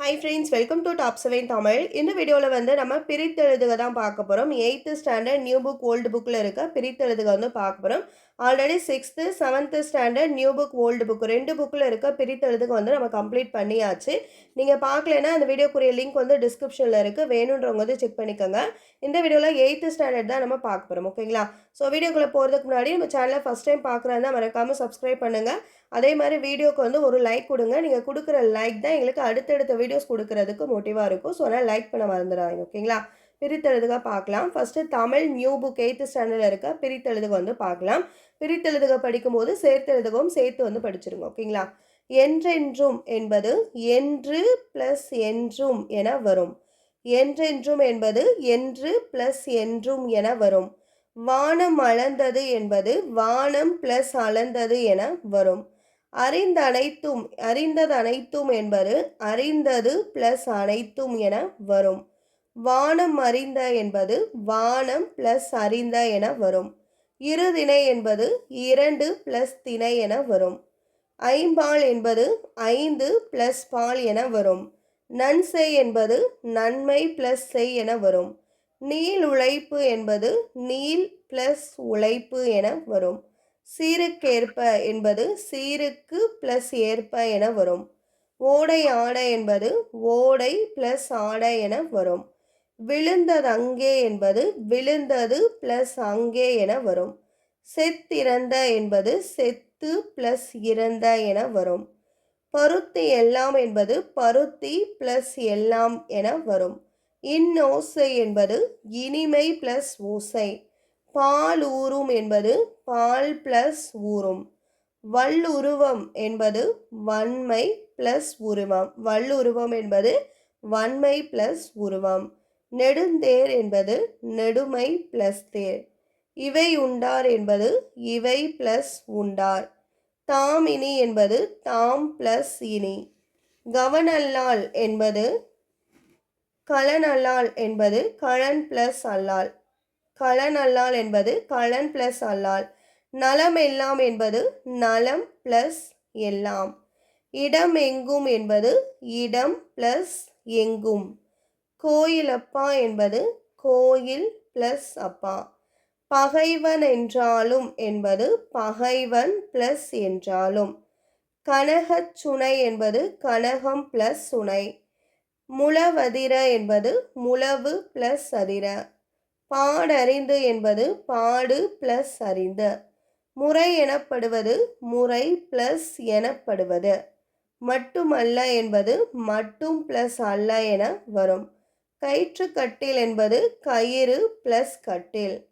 Hi friends welcome to top seven Tamil இந்த வீடியோவில் வந்து நம்ம பிரித்தெழுதுக தான் பார்க்க போகிறோம் eighth standard new book old புக்கில் இருக்க பிரித்தெழுதுக வந்து பார்க்க போகிறோம் already sixth seventh standard new book old book ரெண்டு புக்கில் இருக்க பிரித்தெழுதுக்கு வந்து நம்ம கம்ப்ளீட் பண்ணியாச்சு. நீங்கள் பார்க்கலன்னா அந்த வீடியோக்குரிய லிங்க் வந்து டிஸ்கிரிப்ஷனில் இருக்குது வேணுன்றவங்க வந்து செக் பண்ணிக்கோங்க. இந்த வீடியோவில் எயித்து ஸ்டாண்டர்ட் தான் நம்ம பார்க்க போகிறோம் ஓகேங்களா? ஸோ வீடியோக்குள்ளே போகிறதுக்கு முன்னாடி நம்ம சேனலை ஃபஸ்ட் டைம் பார்க்குறதா மறக்காமல் சப்ஸ்கிரைப் பண்ணுங்கள் அதே மாதிரி வீடியோக்கு வந்து ஒரு லைக் கொடுங்க. நீங்கள் கொடுக்குற லைக் தான் எங்களுக்கு அடுத்தடுத்த வீடியோஸ் கொடுக்குறதுக்கு மோட்டிவாக இருக்கும். ஸோ அதனால் லைக் பண்ண மறந்துடாதீங்க. ஓகேங்களா? பிரித்தெழுதுக பார்க்கலாம். First Tamil new book eighth ஸ்டாண்டர்டில் இருக்க பிரித்தெழுதுக வந்து பார்க்கலாம். பிரித்தெழுதுக படிக்கும்போது சேர்த்தெழுதுகவும் சேர்த்து வந்து படிச்சிருங்க ஓகேங்களா? என்றென்றும் என்பது என்று ப்ளஸ் என்றும் என வரும். என்றென்றும் என்பது என்று ப்ளஸ் என்றும் என வரும். வானம் அளந்தது என்பது வானம் ப்ளஸ் அளந்தது என வரும். அறிந்தனைத்தும் அறிந்தது அனைத்தும் என்பது அறிந்தது ப்ளஸ் அனைத்தும் என வரும். வானம் அறிந்த என்பது வானம் ப்ளஸ் அறிந்த என வரும். இருதிணை என்பது இரண்டு ப்ளஸ் திணை என வரும். ஐம்பால் என்பது ஐந்து ப்ளஸ் பால் என வரும். நன்செய் என்பது நன்மை ப்ளஸ் செய் என வரும். நீள் உழைப்பு என்பது நீள் ப்ளஸ் உழைப்பு என வரும். சீருக்கேற்ப என்பது சீருக்கு ப்ளஸ் ஏற்ப என வரும். ஓடை ஆடை என்பது ஓடை ப்ளஸ் ஆடை என வரும். விழுந்தது அங்கே என்பது விழுந்தது ப்ளஸ் அங்கே என வரும். செத்திறந்த என்பது செத்து ப்ளஸ் இறந்த என வரும். பருத்தி எல்லாம் என்பது பருத்தி ப்ளஸ் எல்லாம் என வரும். இன்னோசை என்பது இனிமை ப்ளஸ் ஓசை. பால் ஊறும் என்பது பால் ப்ளஸ் ஊறும். வல்லுருவம் என்பது வன்மை ப்ளஸ் உருவம். வல்லுருவம் என்பது வன்மை ப்ளஸ் உருவம். நெடுந்தேர் என்பது நெடுமை ப்ளஸ் தேர். இவை உண்டார் என்பது இவை ப்ளஸ் உண்டார். தாம் இனி என்பது தாம் ப்ளஸ் இனி. கவனல்லால் என்பது கலனல்லால் என்பது கலன் ப்ளஸ் அல்லால். களன் என்பது கலன் ப்ளஸ் அல்லால். நலம் எல்லாம் என்பது நலம் ப்ளஸ் எல்லாம். இடம் எங்கும் என்பது இடம் ப்ளஸ் எங்கும். கோயிலப்பா என்பது கோயில் ப்ளஸ் அப்பா. பகைவன் என்றாலும் என்பது பகைவன் ப்ளஸ் என்றாலும். கனகச் சுனை என்பது கனகம் ப்ளஸ் சுனை. முளவதிர என்பது முளவு ப்ளஸ் அதிர. பாடறிந்து என்பது பாடு ப்ளஸ் அறிந்து. முறை எனப்படுவது முறை ப்ளஸ் எனப்படுவது. மட்டுமல்ல என்பது மட்டும் ப்ளஸ் அல்ல என வரும். கயிற்று கட்டில் என்பது கயிறு ப்ளஸ் கட்டில்.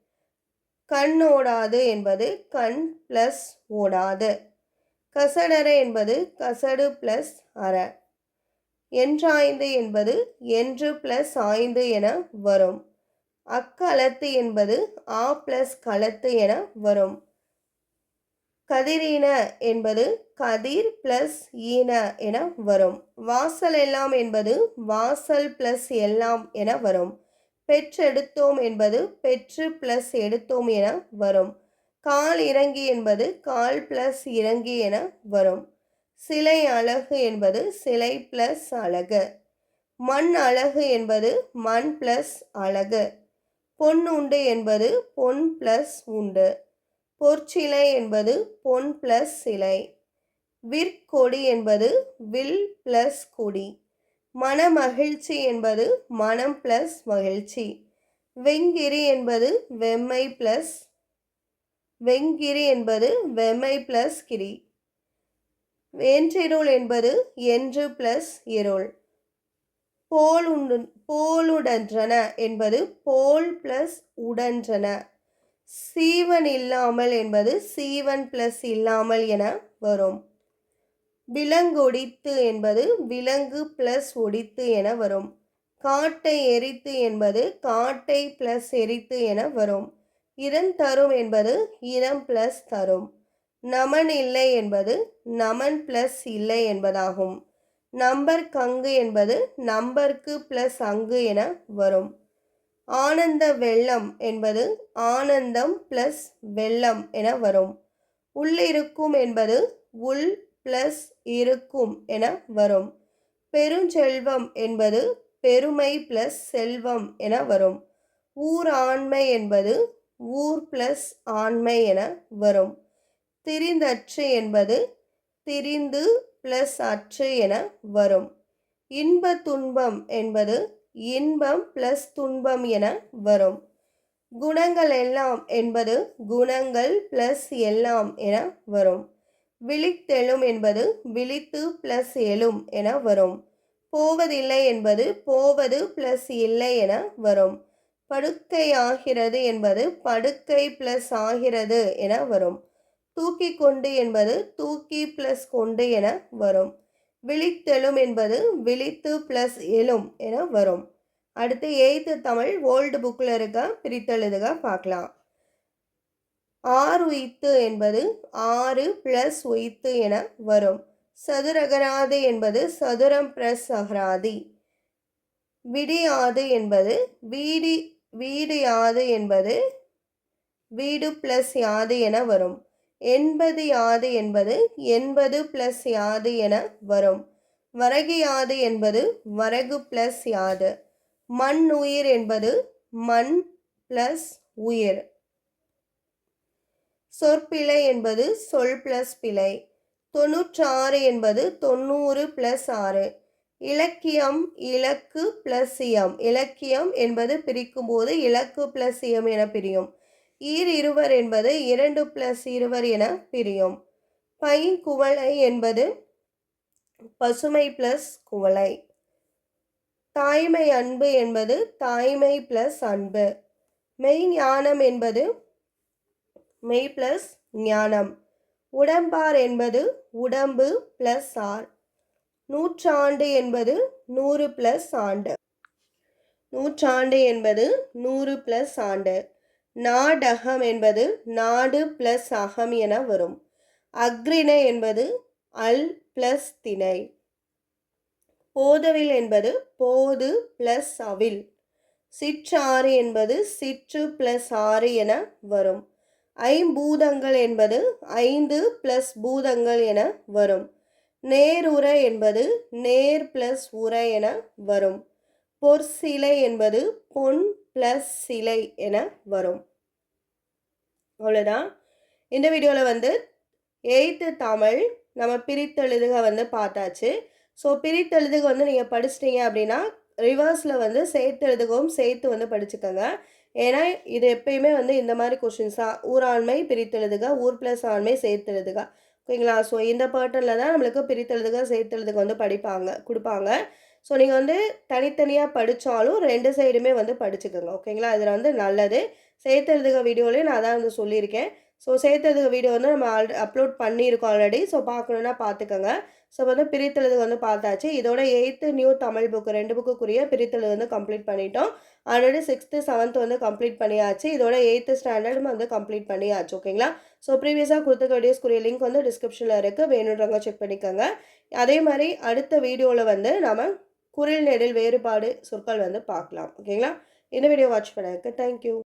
கண் ஓடாது என்பது கண் ப்ளஸ் ஓடாது. கசடர என்பது கசடு ப்ளஸ் அற. என்றாய்ந்து என்பது என்று ப்ளஸ் ஆய்ந்து என வரும். அக்களத்து என்பது ஆ ப்ளஸ் களத்து என வரும். கதிரீன என்பது கதிர் ப்ளஸ் ஈன என வரும். வாசல் எல்லாம் என்பது வாசல் ப்ளஸ் எல்லாம் என வரும். பெற்றெடுத்தோம் என்பது பெற்று ப்ளஸ் எடுத்தோம் என வரும். கால் இறங்கி என்பது கால் ப்ளஸ் இறங்கி என வரும். சிலை அழகு என்பது சிலை ப்ளஸ் அழகு. மண் அழகு என்பது மண் ப்ளஸ் அழகு. பொன் உண்டு என்பது பொன் ப்ளஸ் உண்டு. பொற்சிலை என்பது பொன் ப்ளஸ் சிலை. விற்கொடி என்பது வில் ப்ளஸ் கொடி. மனமகிழ்ச்சி என்பது மனம் ப்ளஸ் மகிழ்ச்சி. வெங்கிரி என்பது வெம்மை ப்ளஸ் வெங்கிரி என்பது வெம்மை ப்ளஸ் கிரி. வென்றிருள் என்பது என்று ப்ளஸ் இருள். போல் உண்டு போலுடன்றன என்பது போல் ப்ளஸ் உடன்றன. சீவன் இல்லாமல் என்பது சீவன் ப்ளஸ் இல்லாமல் என வரும். விலங்கொடித்து என்பது விலங்கு ப்ளஸ் ஒடித்து என வரும். காட்டை எரித்து என்பது காட்டை ப்ளஸ் எரித்து என வரும். இரம் தரும் என்பது இரம் ப்ளஸ் தரும். நமன் இல்லை என்பது நமன் ப்ளஸ் இல்லை என்பதாகும். நம்பர் கங்கு என்பது நம்பருக்கு ப்ளஸ் அங்கு என வரும். ஆனந்த வெள்ளம் என்பது ஆனந்தம் ப்ளஸ் வெள்ளம் என வரும். உள்ளிருக்கும் என்பது உள் ப்ளஸ் இருக்கும் என வரும். பெருஞ்செல்வம் என்பது பெருமை ப்ளஸ் செல்வம் என வரும். ஊர் ஆண்மை என்பது ஊர் ப்ளஸ் ஆண்மை என வரும். திரிந்தற்று என்பது திரிந்து ப்ளஸ் அற்று என வரும். இன்ப துன்பம் என்பது இன்பம் ப்ளஸ் துன்பம் என வரும். குணங்கள் எல்லாம் என்பது குணங்கள் ப்ளஸ் எல்லாம் என வரும். விழித்தெழும் என்பது விழித்து ப்ளஸ் எழும் என வரும். போவதில்லை என்பது போவது ப்ளஸ் இல்லை என வரும். படுக்கை ஆகிறது என்பது படுக்கை ப்ளஸ் ஆகிறது என வரும். தூக்கி கொண்டு என்பது தூக்கி ப்ளஸ் கொண்டு என வரும். விழித்தெழும் என்பது விழித்து ப்ளஸ் எழும் என வரும். அடுத்து எய்த்து தமிழ் ஓல்டு புக்கில் இருக்க பிரித்தெழுதுக பார்க்கலாம். ஆறு உயித்து என்பது ஆறு ப்ளஸ் உயித்து என வரும். சதுரகராது என்பது சதுரம் ப்ளஸ் அகராதி விடியாது என்பது வீடி வீடு யாது என்பது வீடு ப்ளஸ் யாது என வரும். எண்பது யாது என்பது எண்பது ப்ளஸ் யாது என வரும். வரகு யாது என்பது வரகு ப்ளஸ் யாது. மண் உயிர் என்பது மண் ப்ளஸ் உயிர். சொற்பிழை என்பது சொல் ப்ளஸ் பிழை. தொண்ணூற்றாறு என்பது தொண்ணூறு ப்ளஸ் ஆறு. இலக்கியம் இலக்கு ப்ளஸ் இயம். இலக்கியம் என்பது பிரிக்கும் போது இலக்கு ப்ளஸ் இயம் என பிரியும். ஈர் இருவர் என்பது இரண்டு ப்ளஸ் இருவர் என பிரியும். பைங்குவளை என்பது பசுமை ப்ளஸ் குவளை. தாய்மை அன்பு என்பது தாய்மை ப்ளஸ் அன்பு. மெய் ஞானம் என்பது மெய் ப்ளஸ் ஞானம். உடம்பார் என்பது உடம்பு ப்ளஸ் ஆர். நூற்றாண்டு என்பது நூறு ப்ளஸ் ஆண்டு. நூற்றாண்டு என்பது நூறு ப்ளஸ் ஆண்டு. நாடகம் என்பது நாடு ப்ளஸ் அகம் என வரும். அக்ரிணை என்பது அல் ப்ளஸ் திணை. போதவில் என்பது போது ப்ளஸ் அவில். சிற்றாறு என்பது சிற்று ப்ளஸ் ஆறு என வரும். ஐம்பூதங்கள் என்பது ஐந்து ப்ளஸ் பூதங்கள் என வரும். நேருரை என்பது நேர் ப்ளஸ் உரை என வரும். பொற்சிலை என்பது பொன் ப்ளஸ் சிலை என வரும். அவ்வளோதான் இந்த வீடியோவில் வந்து எயித்து தமிழ் நம்ம பிரித்தெழுதுக வந்து பார்த்தாச்சு. ஸோ பிரித்தெழுதுக வந்து நீங்கள் படிச்சிட்டிங்க அப்படின்னா ரிவர்ஸில் வந்து சேர்த்தெழுதுகவும் சேர்த்து வந்து படிச்சுக்கோங்க. ஏன்னா இது எப்பயுமே வந்து இந்த மாதிரி கொஷின்ஸாக ஊராண்மை பிரித்தெழுதுக ஊர் ப்ளஸ் ஆண்மை சேர்த்தெழுதுக. ஓகேங்களா? ஸோ இந்த பேட்டர்னில் தான் நம்மளுக்கு பிரித்தெழுதுக சேர்த்தெழுதுக வந்து படிப்பாங்க கொடுப்பாங்க. ஸோ நீங்கள் வந்து தனித்தனியாக படித்தாலும் ரெண்டு சைடுமே வந்து படிச்சுக்கோங்க ஓகேங்களா இதில் வந்து நல்லது. சேர்த்துறதுக்கு வீடியோலேயும் நான் தான் வந்து சொல்லியிருக்கேன். ஸோ சேர்த்ததுக்கு வீடியோ வந்து நம்ம ஆல்ரெடி அப்லோட் பண்ணியிருக்கோம் ஆல்ரெடி ஸோ பார்க்கணுன்னா பார்த்துக்கோங்க. ஸோ வந்து பிரித்தெழுது வந்து பார்த்தாச்சு. இதோட எயித்து நியூ தமிழ் புக்கு ரெண்டு புக்குக்குரிய பிரித்தெழுது வந்து கம்ப்ளீட் பண்ணிட்டோம். ஆல்ரெடி சிக்ஸ்த்து செவன்த்து வந்து கம்ப்ளீட் பண்ணியாச்சு. இதோட எயித்து ஸ்டாண்டர்டும் வந்து கம்ப்ளீட் பண்ணியாச்சு ஓகேங்களா ஸோ ப்ரீவியஸாக கொடுத்துக்க வீடியோஸ்க்குரிய லிங்க் வந்து டிஸ்கிரிப்ஷனில் இருக்குது வேணுன்றவங்க செக் பண்ணிக்கோங்க. அதே மாதிரி அடுத்த வீடியோவில் வந்து நம்ம குரில் நெடில் வேறுபாடு சொற்கள் வந்து பார்க்கலாம். ஓகேங்களா? இந்த வீடியோ வாட்ச் பண்ணதுக்கு தேங்க்யூ